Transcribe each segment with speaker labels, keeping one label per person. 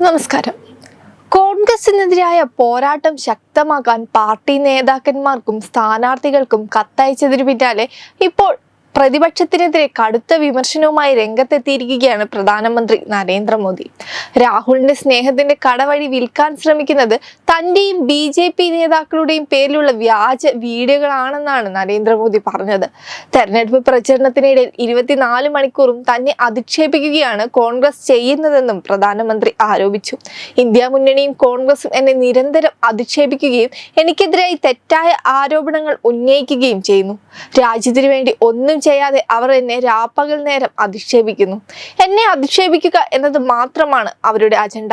Speaker 1: നമസ്കാരം. കോൺഗ്രസിനെതിരായ പോരാട്ടം ശക്തമാക്കാൻ പാർട്ടി നേതാക്കന്മാർക്കും സ്ഥാനാർത്ഥികൾക്കും കത്തയച്ചതിനു പിന്നാലെ ഇപ്പോൾ പ്രതിപക്ഷത്തിനെതിരെ കടുത്ത വിമർശനവുമായി രംഗത്തെത്തിയിരിക്കുകയാണ് പ്രധാനമന്ത്രി നരേന്ദ്രമോദി. രാഹുലിന്റെ സ്നേഹത്തിന്റെ കടവഴി വിൽക്കാൻ ശ്രമിക്കുന്നത് തന്റെയും ബി ജെ പി നേതാക്കളുടെയും പേരിലുള്ള വ്യാജ വീഡിയോകളാണെന്നാണ് നരേന്ദ്രമോദി പറഞ്ഞത്. തെരഞ്ഞെടുപ്പ് പ്രചരണത്തിനിടെ ഇരുപത്തിനാല് മണിക്കൂറും തന്നെ അധിക്ഷേപിക്കുകയാണ് കോൺഗ്രസ് ചെയ്യുന്നതെന്നും പ്രധാനമന്ത്രി ആരോപിച്ചു. ഇന്ത്യ മുന്നണിയും കോൺഗ്രസും എന്നെ നിരന്തരം അധിക്ഷേപിക്കുകയും എനിക്കെതിരായി തെറ്റായ ആരോപണങ്ങൾ ഉന്നയിക്കുകയും ചെയ്യുന്നു. രാജ്യത്തിനു വേണ്ടി ഒന്നും ചെയ്യാതെ അവർ എന്നെ രാപ്പകൽ നേരം അധിക്ഷേപിക്കുന്നു. എന്നെ അധിക്ഷേപിക്കുക എന്നത് മാത്രമാണ് അവരുടെ അജണ്ട.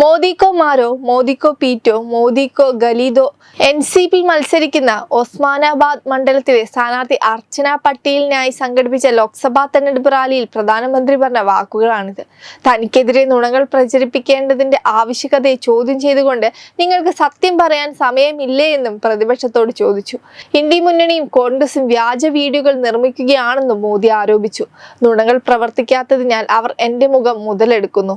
Speaker 1: മോദിക്കോ മാരോ മോദിക്കോ പീറ്റോ മോദിക്കോ ഗലീദോ എൻ സി പി മത്സരിക്കുന്ന ഒസ്മാനാബാദ് മണ്ഡലത്തിലെ സ്ഥാനാർത്ഥി അർച്ചന പട്ടേലിനായി സംഘടിപ്പിച്ച ലോക്സഭാ തെരഞ്ഞെടുപ്പ് റാലിയിൽ പ്രധാനമന്ത്രി പറഞ്ഞ വാക്കുകളാണിത്. തനിക്കെതിരെ നുണകൾ പ്രചരിപ്പിക്കേണ്ടതിന്റെ ആവശ്യകതയെ ചോദ്യം ചെയ്തുകൊണ്ട് നിങ്ങൾക്ക് സത്യം പറയാൻ സമയമില്ലേ എന്നും പ്രതിപക്ഷത്തോട് ചോദിച്ചു. ഇന്ത്യ മുന്നണിയും കോൺഗ്രസും വ്യാജ വീഡിയോകൾ നിർമ്മിക്കുകയാണെന്നും മോദി ആരോപിച്ചു. നുണകൾ പ്രവർത്തിക്കാത്തതിനാൽ അവർ എന്റെ മുഖം മുതലെടുക്കുന്നു.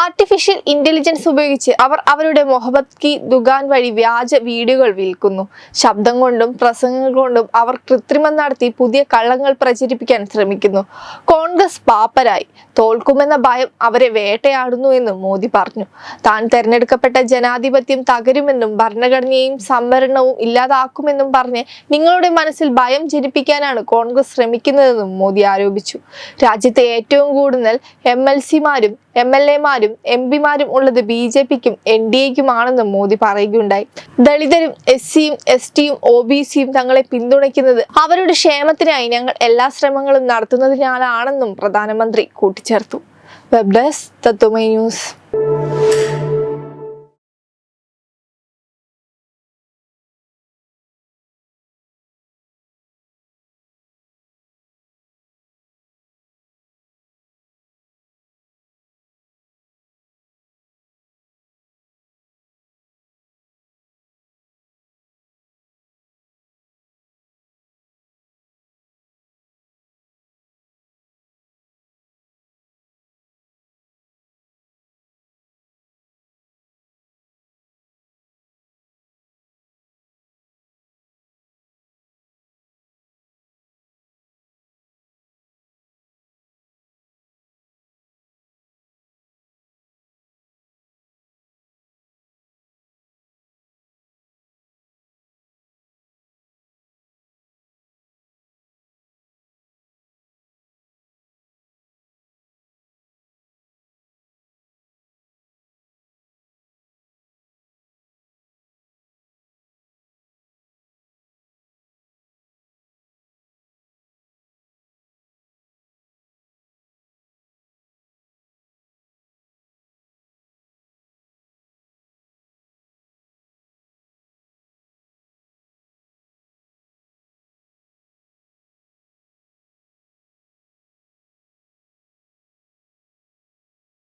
Speaker 1: ആർട്ടിഫിഷ്യൽ ഇന്റലിജൻസ് ഉപയോഗിച്ച് അവർ അവരുടെ മൊഹബത് കി ദുകാൻ വഴി വ്യാജ വീഡിയോകൾ വിൽക്കുന്നു. ശബ്ദം കൊണ്ടും പ്രസംഗങ്ങൾ കൊണ്ടും അവർ കൃത്രിമം നടത്തി പുതിയ കള്ളങ്ങൾ പ്രചരിപ്പിക്കാൻ ശ്രമിക്കുന്നു. കോൺഗ്രസ് പാപ്പരായി. തോൽക്കുമെന്ന ഭയം അവരെ വേട്ടയാടുന്നു എന്നും മോദി പറഞ്ഞു. താൻ തെരഞ്ഞെടുക്കപ്പെട്ട ജനാധിപത്യം തകരുമെന്നും ഭരണഘടനയും സംവരണവും ഇല്ലാതാക്കുമെന്നും പറഞ്ഞ് നിങ്ങളുടെ മനസ്സിൽ ഭയം ജനിപ്പിക്കാനാണ് കോൺഗ്രസ് ശ്രമിക്കുന്നതെന്നും മോദി ആരോപിച്ചു. രാജ്യത്തെ ഏറ്റവും കൂടുതൽ എം എൽ സിമാരും എം എൽ എമാരും എം പിമാരും ഉള്ളത് ബി ജെ പിക്കും എൻ ഡി എക്കുമാണെന്നും മോദി പറയുകയുണ്ടായി. ദളിതരും എസ് സിയും എസ് ടിയും ഒ ബി സിയും തങ്ങളെ പിന്തുണയ്ക്കുന്നത് അവരുടെ ക്ഷേമത്തിനായി ഞങ്ങൾ എല്ലാ ശ്രമങ്ങളും നടത്തുന്നതിനാലാണെന്നും പ്രധാനമന്ത്രി കൂട്ടിച്ചേർത്തു. Web desk Tatwamayi news.